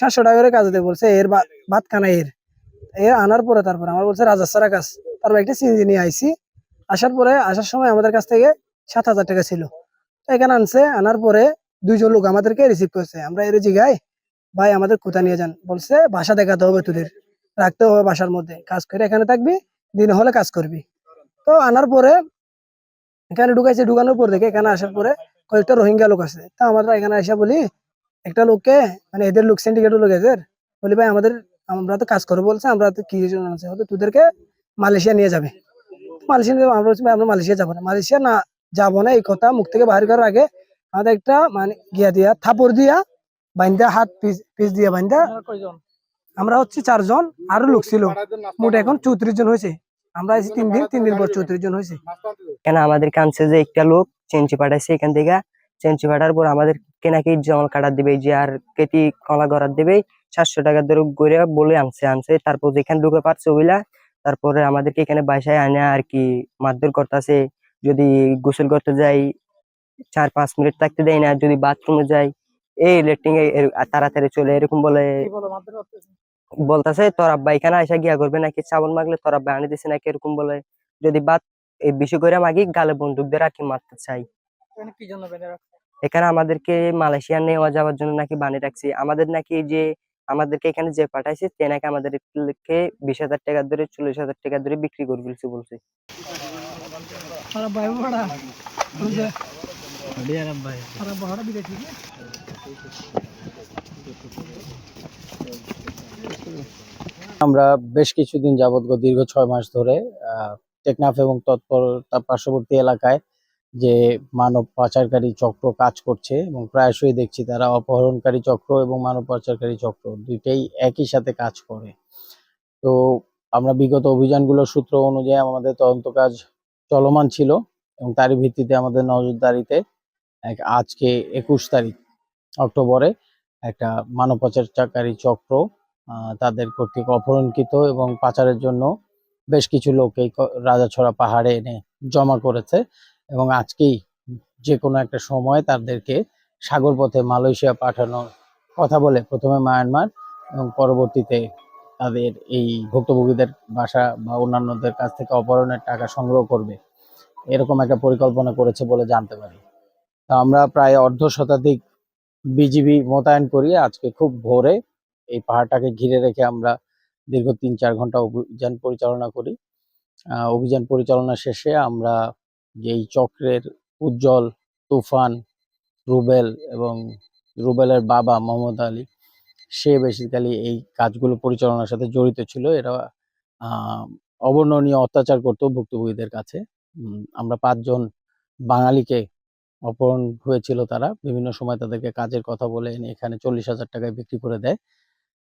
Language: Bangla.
সাতশো টাকা করে কাজ দিতে বলছে, এর ভাত খানা এর। এর আনার পরে তারপরে আমার বলছে রাজাসারা কাজ। তারপর একটা সিএনজি নিয়ে আইসি আসার পরে, আসার সময় আমাদের কাছ থেকে সাত হাজার টাকা ছিল। এখানে আনছে, আনার পরে দুইজন লোক আমাদেরকে রিসিভ করছে। আমরা এর জিগাই ভাই, আমাদের কোথা নিয়ে যান? বলছে, বাসা দেখাতে হবে তোদের, রাখতে হবে বাসার মধ্যে। কাজ করে এখানে থাকবি, দিন হলে কাজ করবি। তো আনার পরে এখানে ঢুকাইছে ঢুকানোর পর থেকে এখানে আসার পরে কয়েকটা রোহিঙ্গা লোক আছে। তা আমরা এখানে এসে বলি একটা লোককে মানে এদের লোক সিন্ডিকেট লোক এদের বলি ভাই আমাদের আমরা তো কাজ করব বলছে আমরা তো কি আছে হয়তো তোদেরকে মালয়েশিয়া নিয়ে যাবে। মালয়েশিয়া আমরা বলছি ভাই আমরা মালয়েশিয়া যাব না। মালয়েশিয়া না যাব না এই কথা মুখ থেকে বাইর করার আগে আমাদের একটা মানে গিয়া দিয়া থাপড় দিয়া বাইন্দা হাত পিস পিস দিয়া বাইন্দা আমরা হচ্ছে চারজন আরও লোক ছিল। মোট এখন চৌত্রিশ জন হয়েছে। আমরা আছি তিন দিন তিন দিন পর চৌত্রিশ জন হয়েছে কেন আমাদের কাছে যে একটা লোক চেঞ্চি পাঠাইছে এখান থেকে চেঞ্চি পাঠার পর আমাদেরকে নাকি জল কাটার দিবে যে আর কেটি কলা গড়ার দিবে সাতশো টাকা ধরে করে বলে আনছে আনছে তারপর যেখানে ঢুকে পারছে ওইলা তারপরে আমাদেরকে এখানে বাসায় আনে আর কি মারধর করতেছে যদি গোসল করতে যাই চার পাঁচ মিনিট থাকতে দেয় না যদি বাথরুমে যাই এই লেট্রিন তাড়াতাড়ি চলে এরকম বলে বলতাছে তোর আব্বা এখানে আইসা গিয়া করবে নাকি? চাবল মাগলে তোর আব্বা আনি দিছে নাকি? এরকম বলে। যদি বাদ এই বেশি করে মাগি গালে বন্দুক দিয়ে রাখি মারতে চাই। এখানে আমাদেরকে মালয়েশিয়া নেওয়া যাওয়ার জন্য নাকি বানিয়ে রাখছি। আমাদের নাকি যে আমাদেরকে এখানে যে পাঠাইছে তে নাকি আমাদেরকে বিশ হাজার টাকা ধরে চল্লিশ হাজার টাকা ধরে বিক্রি করে ফেলছে বলছে। আমরা বেশ কিছুদিন যাবৎ দীর্ঘ ছয় মাস ধরে টেকনাফ এবং তৎপর তার পার্শ্ববর্তী এলাকায় যে মানব পাচারকারী চক্র কাজ করছে এবং প্রায়শই দেখছি তারা অপহরণকারী চক্র এবং মানব পাচারকারী চক্র দুইটাই একই সাথে কাজ করে। তো আমরা বিগত অভিযানগুলোর সূত্র অনুযায়ী আমাদের তদন্ত কাজ চলমান ছিল এবং তারই ভিত্তিতে আমাদের নজরদারিতে এক আজকে একুশ তারিখ অক্টোবরে একটা মানব পাচারকারী চক্র তাদের কর্তৃক অপহরণকৃত এবং পাচারের জন্য বেশ কিছু লোক এই রাজাছড়া পাহাড়ে এনে জমা করেছে এবং আজকেই যে কোনো একটা সময় তাদেরকে সাগর পথে মালয়েশিয়া পাঠানোর কথা বলে প্রথমে মায়ানমার এবং পরবর্তীতে তাদের এই ভুক্তভোগীদের বাসা বা অন্যান্যদের কাছ থেকে অপহরণের টাকা সংগ্রহ করবে। এরকম একটা পরিকল্পনা করেছে বলে জানতে পারি। তা আমরা প্রায় অর্ধ শতাধিক বিজিবি মোতায়েন করি আজকে খুব ভোরে। এই পাহাড়টাকে ঘিরে রেখে আমরা দীর্ঘ তিন চার ঘণ্টা অভিযান পরিচালনা করি। অভিযান পরিচালনা শেষে আমরা যেই চক্রের উজ্জ্বল তুফান রুবেল এবং রুবেলের বাবা মোহাম্মদ আলী, সে বেসিক্যালি এই কাজগুলো পরিচালনার সাথে জড়িত ছিল। এরা অবর্ণনীয় অত্যাচার করতো ভুক্তভোগীদের কাছে। আমরা পাঁচজন বাঙালিকে অপহরণ হয়েছিল তারা। বিভিন্ন সময় তাদেরকে কাজের কথা বলে এখানে চল্লিশ হাজার টাকায় বিক্রি করে দেয়।